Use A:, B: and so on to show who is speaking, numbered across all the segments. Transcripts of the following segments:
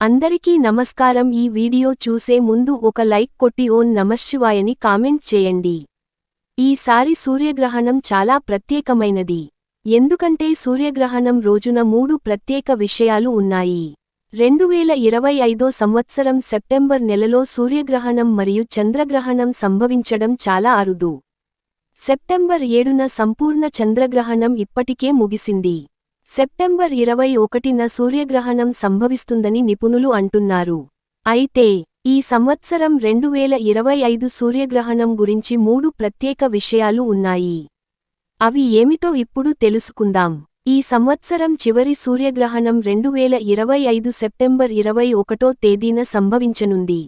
A: అందరికీ నమస్కారం. ఈ వీడియో చూసే ముందు ఒక లైక్ కొట్టి ఓన్ నమశివాయని కామెంట్ చేయండి. ఈసారి సూర్యగ్రహణం చాలా ప్రత్యేకమైనది. ఎందుకంటే సూర్యగ్రహణం రోజున మూడు ప్రత్యేక విషయాలు ఉన్నాయి. రెండువేల ఇరవై ఐదో సంవత్సరం సెప్టెంబర్ నెలలో సూర్యగ్రహణం మరియు చంద్రగ్రహణం సంభవించడం చాలా అరుదు. సెప్టెంబర్ ఏడున సంపూర్ణ చంద్రగ్రహణం ఇప్పటికే ముగిసింది. సెప్టెంబర్ ఇరవై ఒకటిన సూర్యగ్రహణం సంభవిస్తుందని నిపుణులు అంటున్నారు. అయితే ఈ సంవత్సరం రెండువేల ఇరవై ఐదు సూర్యగ్రహణం గురించి మూడు ప్రత్యేక విషయాలు ఉన్నాయి. అవి ఏమిటో ఇప్పుడు తెలుసుకుందాం. ఈ సంవత్సరం చివరి సూర్యగ్రహణం రెండువేల ఇరవై ఐదు సెప్టెంబర్ ఇరవై ఒకటో తేదీన సంభవించనుంది.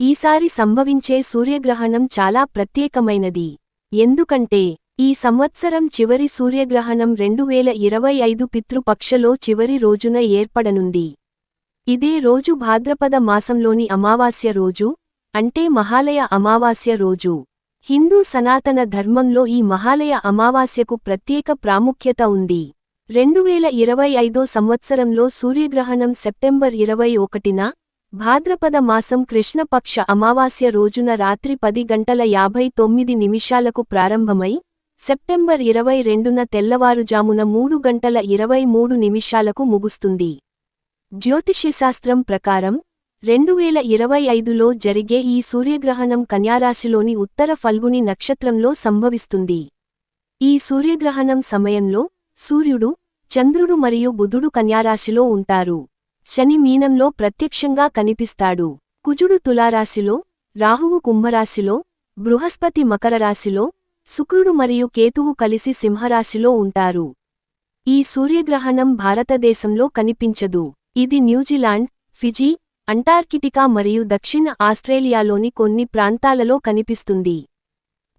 A: ఈసారి సంభవించే సూర్యగ్రహణం చాలా ప్రత్యేకమైనది. ఎందుకంటే ఈ సంవత్సరం చివరి సూర్యగ్రహణం రెండువేల ఇరవై ఐదు పితృపక్షలో చివరి రోజున ఏర్పడనుంది. ఇదే రోజు భాద్రపద మాసంలోని అమావాస్య రోజు అంటే మహాలయ అమావాస్య రోజు. హిందూ సనాతన ధర్మంలో ఈ మహాలయ అమావాస్యకు ప్రత్యేక ప్రాముఖ్యత ఉంది. రెండువేల ఇరవై ఐదో సంవత్సరంలో సూర్యగ్రహణం సెప్టెంబర్ ఇరవై ఒకటిన భాద్రపద మాసం కృష్ణపక్ష అమావాస్య రోజున రాత్రి పది గంటల యాభై తొమ్మిది నిమిషాలకు ప్రారంభమై సెప్టెంబర్ ఇరవై రెండున తెల్లవారుజామున మూడు గంటల ఇరవై మూడు నిమిషాలకు ముగుస్తుంది. జ్యోతిష్యశాస్త్రం ప్రకారం రెండువేల ఇరవై ఐదులో జరిగే ఈ సూర్యగ్రహణం కన్యారాశిలోని ఉత్తర ఫల్గుని నక్షత్రంలో సంభవిస్తుంది. ఈ సూర్యగ్రహణం సమయంలో సూర్యుడు చంద్రుడు మరియు బుధుడు కన్యారాశిలో ఉంటారు. శని మీనంలో ప్రత్యక్షంగా కనిపిస్తాడు. కుజుడు తులారాశిలో రాహువు కుంభరాశిలో బృహస్పతి మకరరాశిలో శుక్రుడు మరియు కేతువు కలిసి సింహరాశిలో ఉంటారు. ఈ సూర్యగ్రహణం భారతదేశంలో కనిపించదు. ఇది న్యూజిలాండ్ ఫిజీ అంటార్కిటికా మరియు దక్షిణ ఆస్ట్రేలియాలోని కొన్ని ప్రాంతాలలో కనిపిస్తుంది.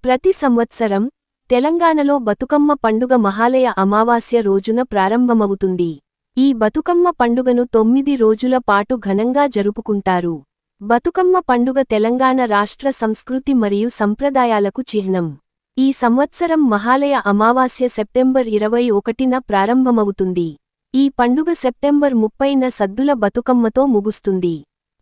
A: ప్రతి సంవత్సరం తెలంగాణలో బతుకమ్మ పండుగ మహాలయ అమావాస్య రోజున ప్రారంభమవుతుంది. ఈ బతుకమ్మ పండుగను తొమ్మిది రోజుల పాటు ఘనంగా జరుపుకుంటారు. బతుకమ్మ పండుగ తెలంగాణ రాష్ట్ర సంస్కృతి మరియు సంప్రదాయాలకు చిహ్నం. ఈ సంవత్సరం మహాలయ అమావాస్య సెప్టెంబర్ ఇరవై ఒకటిన ప్రారంభమవుతుంది. ఈ పండుగ సెప్టెంబర్ ముప్పైన సద్దుల బతుకమ్మతో ముగుస్తుంది.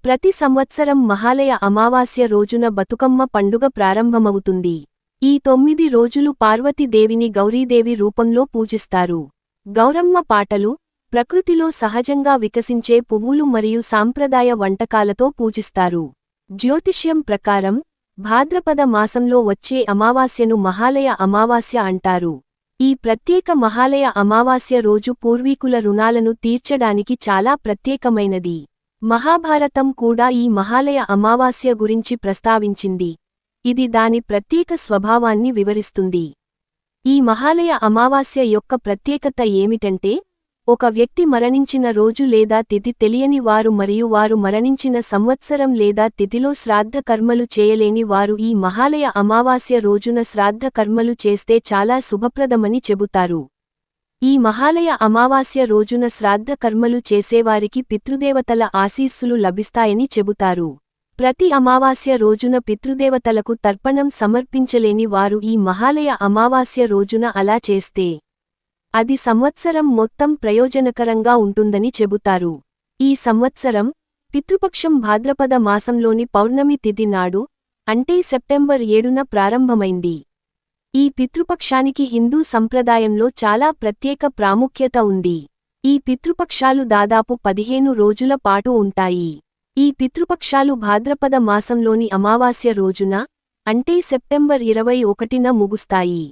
A: ప్రతి సంవత్సరం మహాలయ అమావాస్య రోజున బతుకమ్మ పండుగ ప్రారంభమవుతుంది. ఈ తొమ్మిది రోజులు పార్వతీదేవిని గౌరీదేవి రూపంలో పూజిస్తారు. గౌరమ్మ పాటలు ప్రకృతిలో సహజంగా వికసించే పువ్వులు మరియు సాంప్రదాయ వంటకాలతో పూజిస్తారు. జ్యోతిష్యం ప్రకారం భాద్రపద మాసంలో వచ్చే అమావాస్యను మహాలయ అమావాస్య అంటారు. ఈ ప్రత్యేక మహాలయ అమావాస్య రోజు పూర్వీకుల రుణాలను తీర్చడానికి చాలా ప్రత్యేకమైనది. మహాభారతం కూడా ఈ మహాలయ అమావాస్య గురించి ప్రస్తావించింది. ఇది దాని ప్రత్యేక స్వభావాన్ని వివరిస్తుంది. ఈ మహాలయ అమావాస్య యొక్క ప్రత్యేకత ఏమిటంటే ఒక వ్యక్తి మరణించిన రోజు లేదా తిథి తెలియని వారు మరియు వారు మరణించిన సంవత్సరం లేదా తిథిలో శ్రాద్ధ కర్మలు చేయలేని వారు ఈ మహాలయ అమావాస్య రోజున శ్రాద్ధ కర్మలు చేస్తే చాలా శుభప్రదమని చెబుతారు. ఈ మహాలయ అమావాస్య రోజున శ్రాద్ధ కర్మలు చేసేవారికి పితృదేవతల ఆశీస్సులు లభిస్తాయని చెబుతారు. ప్రతి అమావాస్య రోజున పితృదేవతలకు తర్పణం సమర్పించలేని వారు ఈ మహాలయ అమావాస్య రోజున అలా చేస్తే అది సంవత్సరం మొత్తం ప్రయోజనకరంగా ఉంటుందని చెబుతారు. ఈ సంవత్సరం పితృపక్షం భాద్రపద మాసంలోని పౌర్ణమి తిథి నాడు అంటే సెప్టెంబర్ ఏడున ప్రారంభమైంది. ఈ పితృపక్షానికి హిందూ సంప్రదాయంలో చాలా ప్రత్యేక ప్రాముఖ్యత ఉంది. ఈ పితృపక్షాలు దాదాపు పదిహేను రోజుల పాటు ఉంటాయి. ఈ పితృపక్షాలు భాద్రపద మాసంలోని అమావాస్య రోజున అంటే సెప్టెంబర్ ఇరవై ఒకటిన ముగుస్తాయి.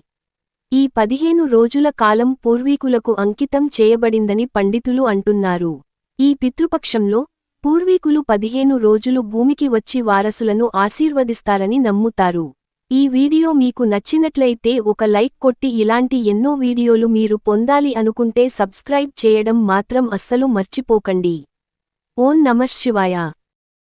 A: ఈ పదిహేను రోజుల కాలం పూర్వీకులకు అంకితం చేయబడిందని పండితులు అంటున్నారు. ఈ పితృపక్షంలో పూర్వీకులు పదిహేను రోజులు భూమికి వచ్చి వారసులను ఆశీర్వదిస్తారని నమ్ముతారు. ఈ వీడియో మీకు నచ్చినట్లయితే ఒక లైక్ కొట్టి ఇలాంటి ఎన్నో వీడియోలు మీరు పొందాలి అనుకుంటే సబ్స్క్రైబ్ చేయడం మాత్రం అస్సలు మర్చిపోకండి. ఓం నమఃశివాయ